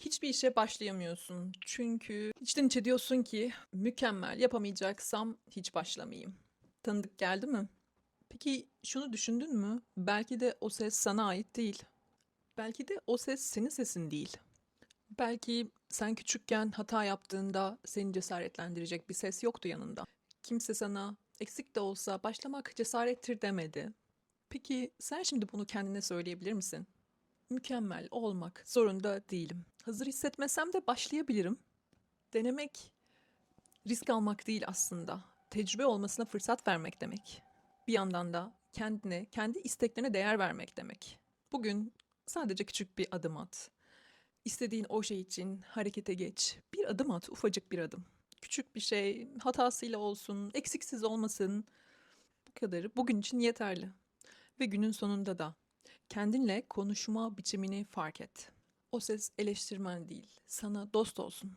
Hiçbir işe başlayamıyorsun. Çünkü içten içe diyorsun ki mükemmel yapamayacaksam hiç başlamayayım. Tanıdık geldi mi? Peki şunu düşündün mü? Belki de o ses sana ait değil. Belki de o ses senin sesin değil. Belki sen küçükken hata yaptığında seni cesaretlendirecek bir ses yoktu yanında. Kimse sana eksik de olsa başlamak cesarettir demedi. Peki sen şimdi bunu kendine söyleyebilir misin? Mükemmel olmak zorunda değilim. Hazır hissetmesem de başlayabilirim. Denemek risk almak değil aslında. Tecrübe olmasına fırsat vermek demek. Bir yandan da kendine, kendi isteklerine değer vermek demek. Bugün sadece küçük bir adım at. İstediğin o şey için harekete geç. Bir adım at, ufacık bir adım. Küçük bir şey, hatasıyla olsun, eksiksiz olmasın. Bu kadarı bugün için yeterli. Ve günün sonunda da kendinle konuşma biçimini fark et. O ses eleştirmen değil, sana dost olsun.